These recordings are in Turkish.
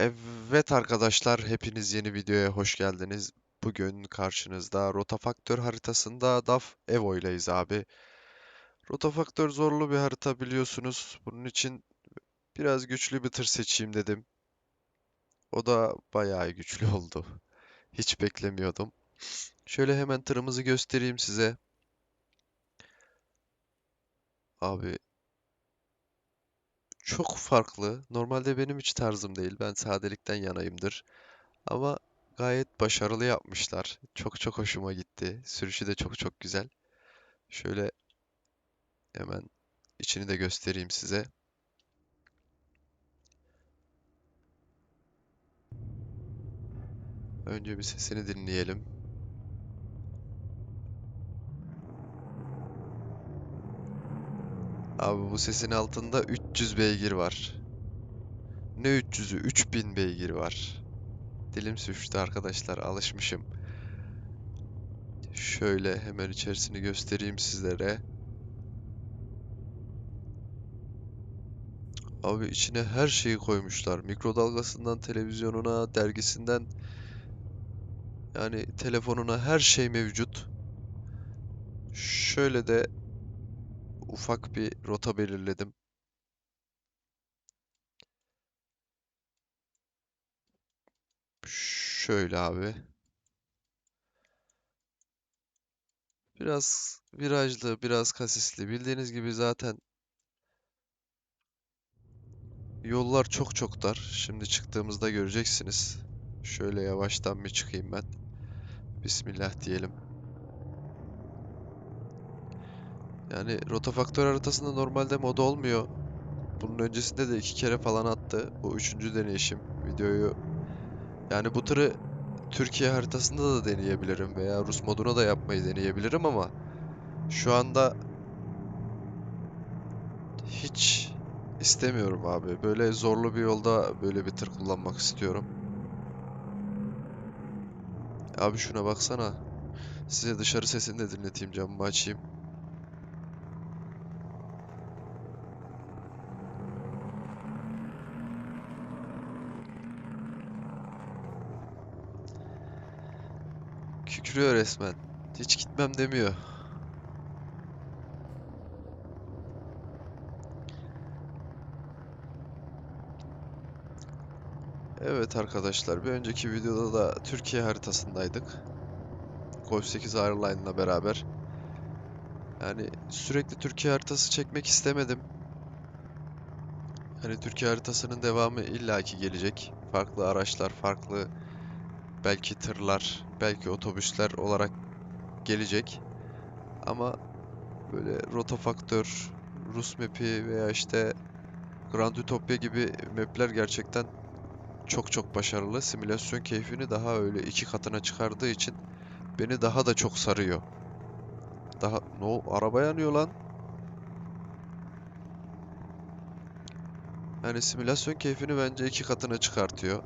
Evet arkadaşlar, hepiniz yeni videoya hoş geldiniz. Bugün karşınızda Rotafaktör haritasında DAF Evo ileyiz abi. Rotafaktör zorlu bir harita biliyorsunuz. Bunun için biraz güçlü bir tır seçeyim dedim. O da bayağı güçlü oldu. Hiç beklemiyordum. Şöyle hemen tırımızı göstereyim size. Abi çok farklı. Normalde benim hiç tarzım değil. Ben sadelikten yanayımdır. Ama gayet başarılı yapmışlar. Çok çok hoşuma gitti. Sürüşü de çok çok güzel. Şöyle hemen içini de göstereyim size. Önce bir sesini dinleyelim. Abi bu sesin altında 300 beygir var. Ne 300'ü? 3000 beygir var. Dilim sürçtü arkadaşlar, alışmışım. Şöyle hemen içerisini göstereyim sizlere. Abi içine her şeyi koymuşlar. Mikrodalgasından televizyonuna, dergisinden yani telefonuna her şey mevcut. Şöyle de ufak bir rota belirledim. Şöyle abi. Biraz virajlı, biraz kasisli. Bildiğiniz gibi zaten yollar çok çok dar. Şimdi çıktığımızda göreceksiniz. Şöyle yavaştan bir çıkayım ben. Bismillah diyelim. Yani rotafaktör haritasında normalde mod olmuyor. Bunun öncesinde de iki kere falan attı. Bu üçüncü deneyişim. Videoyu yani bu tırı Türkiye haritasında da deneyebilirim veya Rus moduna da yapmayı deneyebilirim ama şu anda hiç istemiyorum abi. Böyle zorlu bir yolda böyle bir tır kullanmak istiyorum. Abi şuna baksana. Size dışarı sesini de dinleteyim camımı açayım. Kükrüyor resmen. Hiç gitmem demiyor. Evet arkadaşlar, bir önceki videoda da Türkiye haritasındaydık. Golf 8 Airline'la beraber. Yani sürekli Türkiye haritası çekmek istemedim. Hani Türkiye haritasının devamı illaki gelecek. Farklı araçlar, farklı belki tırlar, belki otobüsler olarak gelecek. Ama böyle Rotafaktör, Rus map'i veya işte Grand Utopia gibi map'ler gerçekten çok çok başarılı. Simülasyon keyfini daha öyle iki katına çıkardığı için beni daha da çok sarıyor. Daha no araba yanıyor lan. Yani simülasyon keyfini bence iki katına çıkartıyor.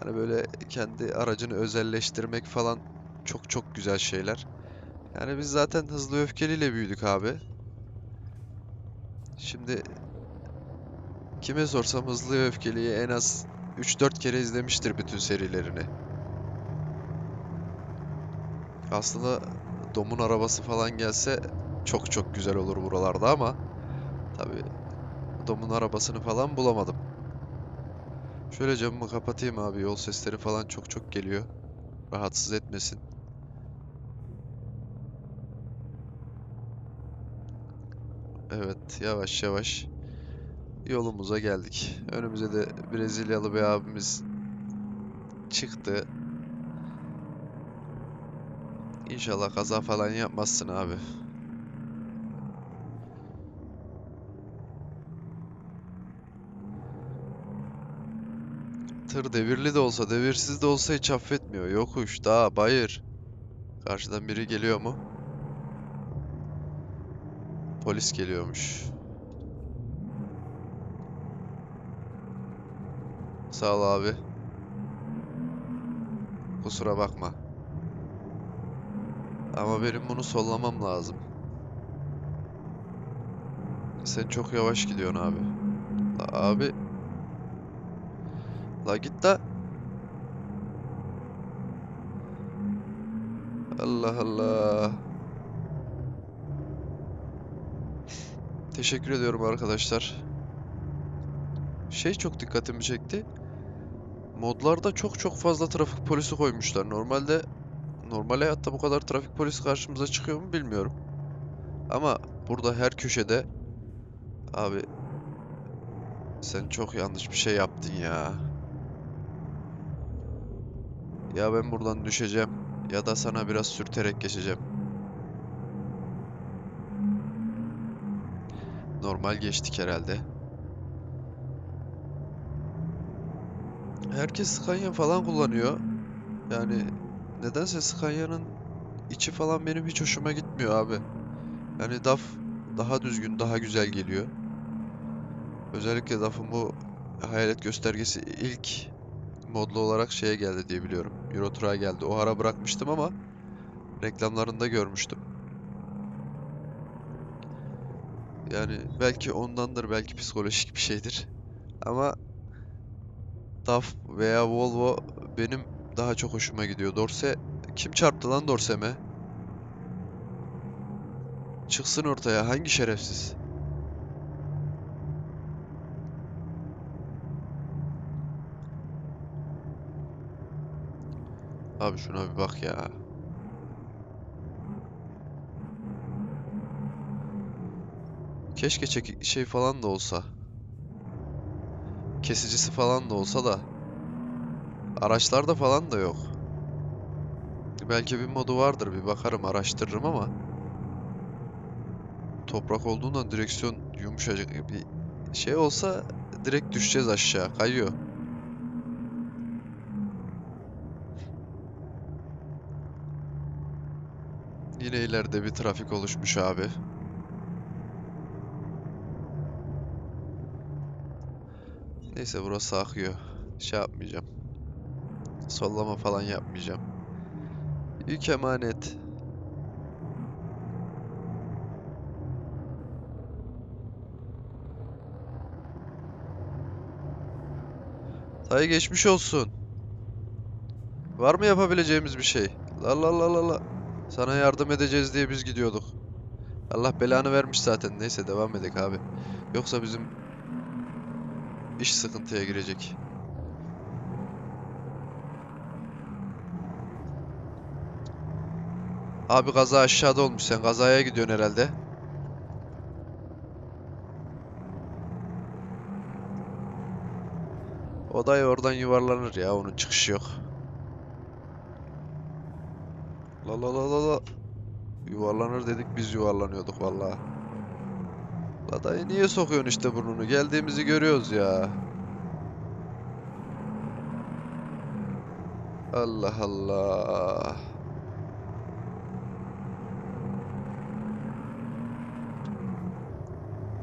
Hani böyle kendi aracını özelleştirmek falan çok çok güzel şeyler. Yani biz zaten hızlı öfkeliyle büyüdük abi. Şimdi kime sorsam hızlı öfkeliyi en az 3-4 kere izlemiştir bütün serilerini. Aslında Dom'un arabası falan gelse çok çok güzel olur buralarda ama tabii Dom'un arabasını falan bulamadım. Şöyle camımı kapatayım abi. Yol sesleri falan çok çok geliyor. Rahatsız etmesin. Evet, yavaş yavaş yolumuza geldik. Önümüze de Brezilyalı bir abimiz çıktı. İnşallah kaza falan yapmazsın abi. Tır devirli de olsa, devirsiz de olsa hiç affetmiyor. Yokuş, dağ, bayır. Karşıdan biri geliyor mu? Polis geliyormuş. Sağ ol abi. Kusura bakma. Ama benim bunu sollamam lazım. Sen çok yavaş gidiyorsun abi. Abi. La git da. Allah Allah. Teşekkür ediyorum arkadaşlar. Şey çok dikkatimi çekti. Modlarda çok çok fazla trafik polisi koymuşlar. Normalde normal hayatta bu kadar trafik polisi karşımıza çıkıyor mu bilmiyorum. Ama burada her köşede abi sen çok yanlış bir şey yaptın ya. Ya ben buradan düşeceğim ya da sana biraz sürterek geçeceğim. Normal geçtik herhalde. Herkes Scania falan kullanıyor. Yani nedense Scania'nın içi falan benim hiç hoşuma gitmiyor abi. Yani DAF daha düzgün, daha güzel geliyor. Özellikle DAF'ın bu hayalet göstergesi ilk modlu olarak şeye geldi diye biliyorum. Euro Truck'a geldi. O ara bırakmıştım ama reklamlarında görmüştüm. Yani belki ondandır, belki psikolojik bir şeydir. Ama DAF veya Volvo benim daha çok hoşuma gidiyor. Dorse kim çarptı lan Dorse'me? Çıksın ortaya hangi şerefsiz? Abi şuna bir bak ya. Keşke çeki şey falan da olsa. Kesicisi falan da olsa da. Araçlarda falan da yok. Belki bir modu vardır bir bakarım araştırırım ama. Toprak olduğundan direksiyon yumuşacık bir şey olsa direkt düşeceğiz aşağı kayıyor. Yine ileride bir trafik oluşmuş abi. Neyse burası akıyor. Şey yapmayacağım. Sollama falan yapmayacağım. Yük emanet. Dayı geçmiş olsun. Var mı yapabileceğimiz bir şey? La la la la la. Sana yardım edeceğiz diye biz gidiyorduk. Allah belanı vermiş zaten. Neyse devam edelim abi. Yoksa bizim iş sıkıntıya girecek. Abi kaza aşağıda olmuş. Sen kazaya gidiyorsun herhalde. O da oradan yuvarlanır ya. Onun çıkışı yok. La la la la la. Yuvarlanır dedik biz yuvarlanıyorduk vallahi. La niye sokuyorsun işte burnunu? Geldiğimizi görüyoruz ya. Allah Allah.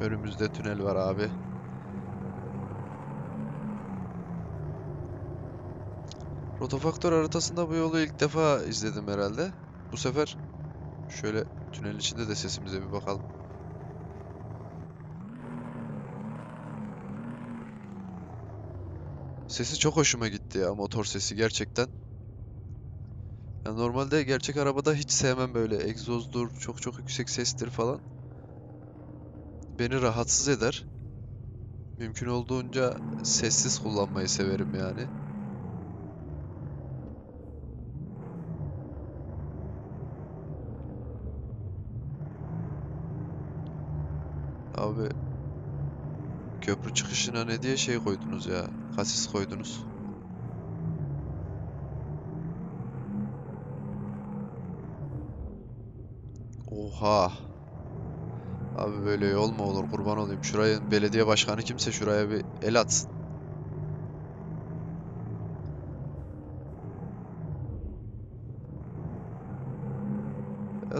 Önümüzde tünel var abi. Rotofaktör haritasında bu yolu ilk defa izledim herhalde. Bu sefer şöyle tünelin içinde de sesimize bir bakalım. Sesi çok hoşuma gitti ya motor sesi gerçekten. Ya normalde gerçek arabada hiç sevmem böyle egzozdur, çok çok yüksek sestir falan. Beni rahatsız eder. Mümkün olduğunca sessiz kullanmayı severim yani. Abi köprü çıkışına ne diye şey koydunuz ya? Kasis koydunuz. Oha. Abi böyle yol mu olur kurban olayım. Şuraya belediye başkanı kimse şuraya bir el atsın.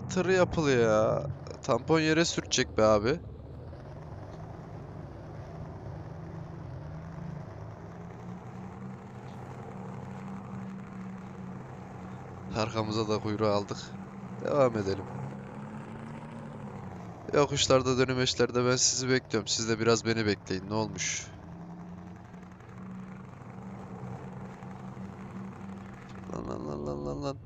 Tır yapılıyor ya. Tampon yere sürtecek be abi. Arkamıza da kuyruğu aldık. Devam edelim. Yokuşlarda dönemeçlerde ben sizi bekliyorum. Siz de biraz beni bekleyin. Ne olmuş? lan lan lan lan lan.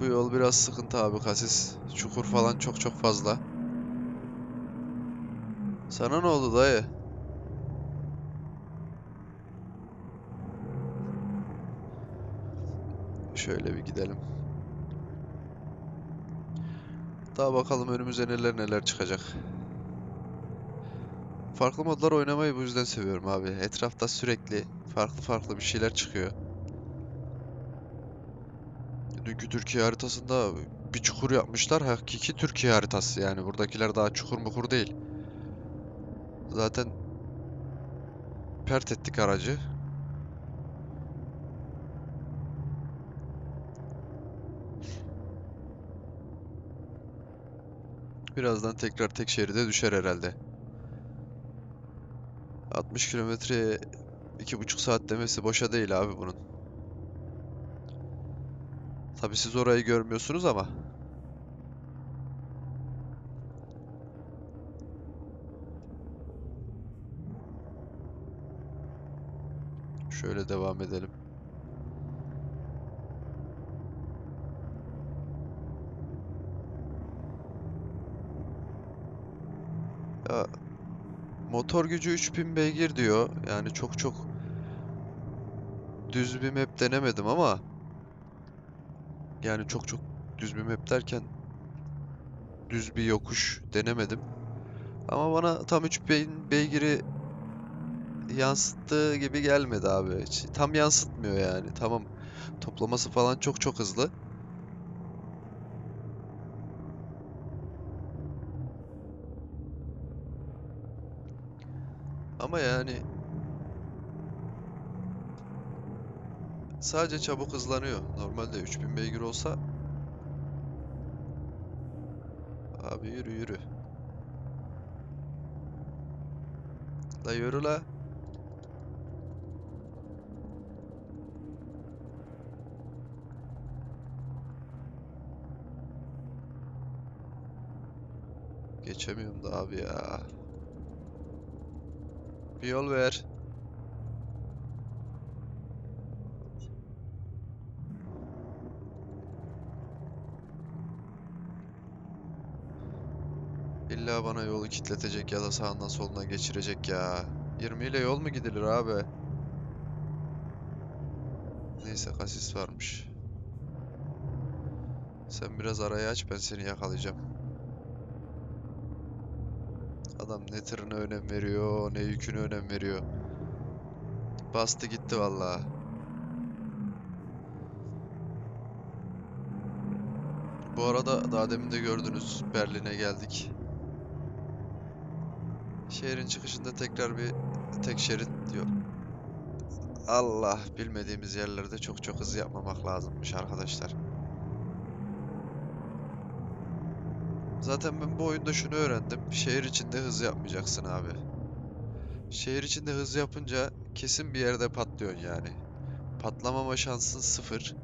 Bu yol biraz sıkıntı abi kasis. Çukur falan çok çok fazla. Sana ne oldu dayı? Şöyle bir gidelim. Daha bakalım önümüze neler neler çıkacak. Farklı modlar oynamayı bu yüzden seviyorum abi. Etrafta sürekli farklı farklı bir şeyler çıkıyor. Dünkü Türkiye haritasında bir çukur yapmışlar. Hakiki Türkiye haritası yani. Buradakiler daha çukur mukur değil. Zaten pert ettik aracı. Birazdan tekrar tek şeride düşer herhalde. 60 kilometreye 2,5 saat demesi boşa değil abi bunun. Tabii siz orayı görmüyorsunuz ama. Şöyle devam edelim. Motor gücü 3000 beygir diyor. Yani çok çok düz bir map denemedim ama yani çok çok düz bir map derken düz bir yokuş denemedim. Ama bana tam 3000 beygiri yansıttığı gibi gelmedi abi. Tam yansıtmıyor yani. Tamam toplaması falan çok çok hızlı. Ama yani sadece çabuk hızlanıyor. Normalde 3000 beygir olsa abi yürü yürü. La yürü la. Geçemiyorum da abi ya. Bir yol ver. İlla bana yolu kilitletecek ya da sağından solundan geçirecek ya. 20 ile yol mu gidilir abi? Neyse kasis varmış. Sen biraz arayı aç ben seni yakalayacağım. Adam ne tırına önem veriyor, ne yüküne önem veriyor. Bastı gitti vallahi. Bu arada daha demin de gördünüz Berlin'e geldik. Şehrin çıkışında tekrar bir tek şerit diyor. Allah bilmediğimiz yerlerde çok çok hız yapmamak lazımmış arkadaşlar. Zaten ben bu oyunda şunu öğrendim. Şehir içinde hız yapmayacaksın abi. Şehir içinde hız yapınca kesin bir yerde patlıyorsun yani. Patlamama şansın sıfır.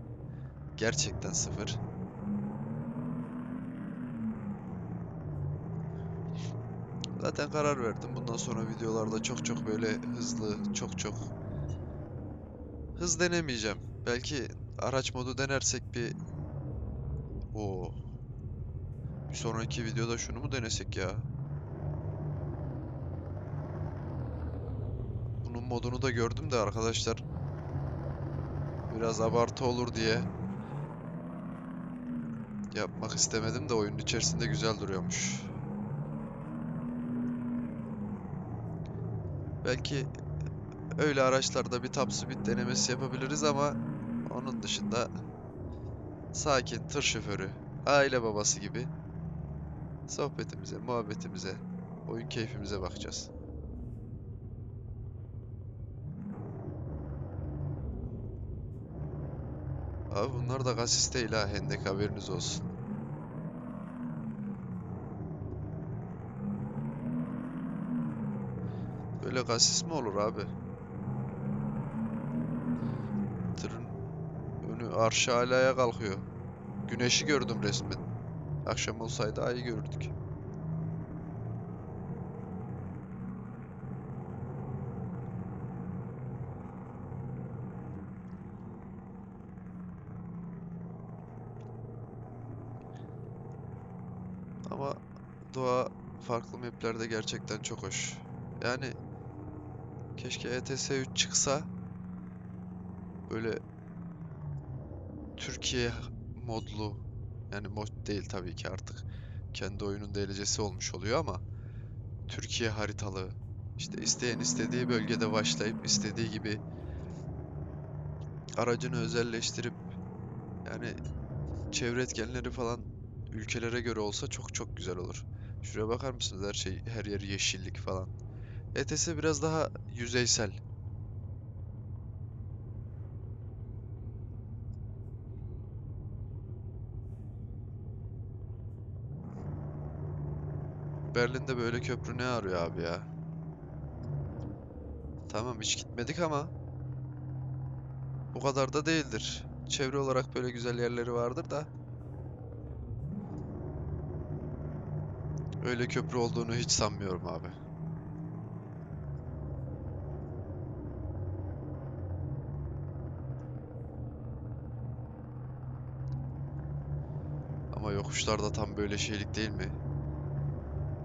Gerçekten sıfır. Zaten karar verdim. Bundan sonra videolarda çok çok böyle hızlı, çok çok hız denemeyeceğim. Belki araç modu denersek bir Oo. Bir sonraki videoda şunu mu denesek ya? Bunun modunu da gördüm de arkadaşlar. Biraz abartı olur diye yapmak istemedim de oyunun içerisinde güzel duruyormuş. Belki öyle araçlarda bir top speed denemesi yapabiliriz ama onun dışında sakin tır şoförü, aile babası gibi sohbetimize, muhabbetimize, oyun keyfimize bakacağız. Abi bunlar da kasis değil ha, hendek haberiniz olsun. Böyle kasis mi olur abi? Tırın önü arşa alaya kalkıyor. Güneşi gördüm resmen. Akşam olsaydı daha iyi görürdük. Ama doğa farklı maplerde gerçekten çok hoş. Yani keşke ETS 3 çıksa böyle Türkiye modlu yani mod, değil tabii ki artık kendi oyunun delicesi olmuş oluyor ama Türkiye haritalı işte isteyen istediği bölgede başlayıp istediği gibi aracını özelleştirip yani çevre etkenleri falan ülkelere göre olsa çok çok güzel olur. Şuraya bakar mısınız? Her şey, her yer yeşillik falan. ETS biraz daha yüzeysel. Berlin'de böyle köprü ne arıyor abi ya? Tamam hiç gitmedik ama bu kadar da değildir. Çevre olarak böyle güzel yerleri vardır da öyle köprü olduğunu hiç sanmıyorum abi. Ama yokuşlarda tam böyle şeylik değil mi?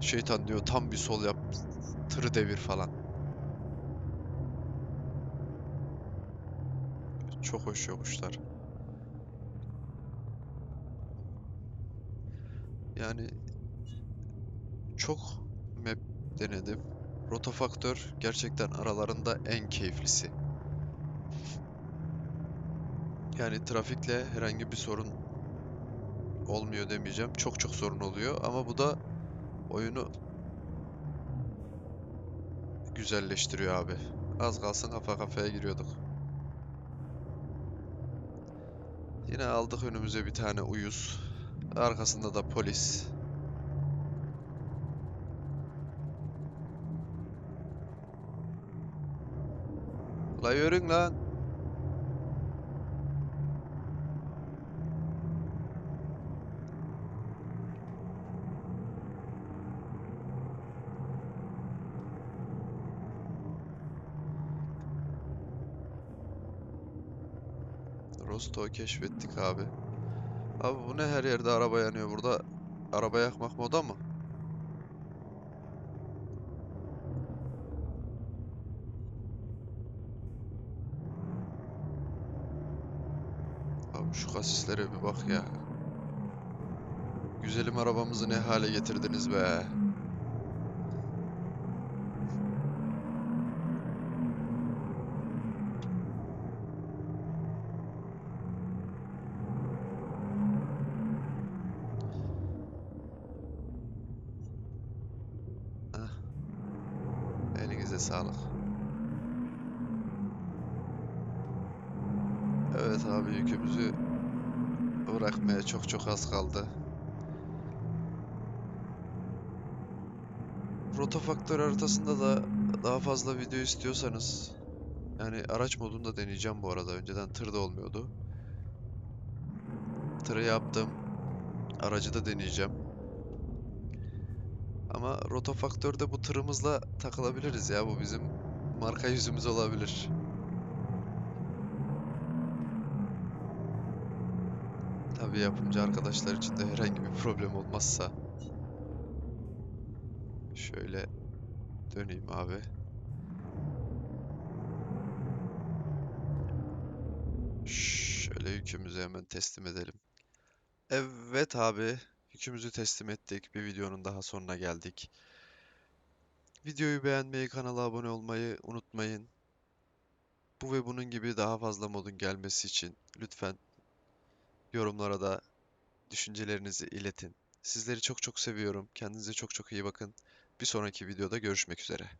Şeytan diyor tam bir sol yap, tırı devir falan. Çok hoş yokuşlar. Yani çok map denedim. Rotofaktör gerçekten aralarında en keyiflisi. Yani trafikle herhangi bir sorun olmuyor demeyeceğim. Çok çok sorun oluyor ama bu da oyunu güzelleştiriyor abi. Az kalsın kafa kafaya giriyorduk. Yine aldık önümüze bir tane uyuz. Arkasında da polis. La yürün lan. Rostok'u keşfettik abi. Abi bu ne her yerde araba yanıyor burada. Araba yakmak moda mı? Abi şu kasislere bir bak ya. Güzelim arabamızı ne hale getirdiniz be. Evet abi yükümüzü bırakmaya çok çok az kaldı. Rotofaktör haritasında da daha fazla video istiyorsanız yani araç modunda deneyeceğim bu arada. Önceden tır da olmuyordu. Tırı yaptım. Aracı da deneyeceğim. Ama Rotofaktör'de bu tırımızla takılabiliriz ya. Bu bizim marka yüzümüz olabilir. Tabii yapımcı arkadaşlar için de herhangi bir problem olmazsa. Şöyle döneyim abi. Şöyle yükümüzü hemen teslim edelim. Evet abi, yükümüzü teslim ettik. Bir videonun daha sonuna geldik. Videoyu beğenmeyi, kanala abone olmayı unutmayın. Bu ve bunun gibi daha fazla modun gelmesi için lütfen yorumlara da düşüncelerinizi iletin. Sizleri çok çok seviyorum. Kendinize çok çok iyi bakın. Bir sonraki videoda görüşmek üzere.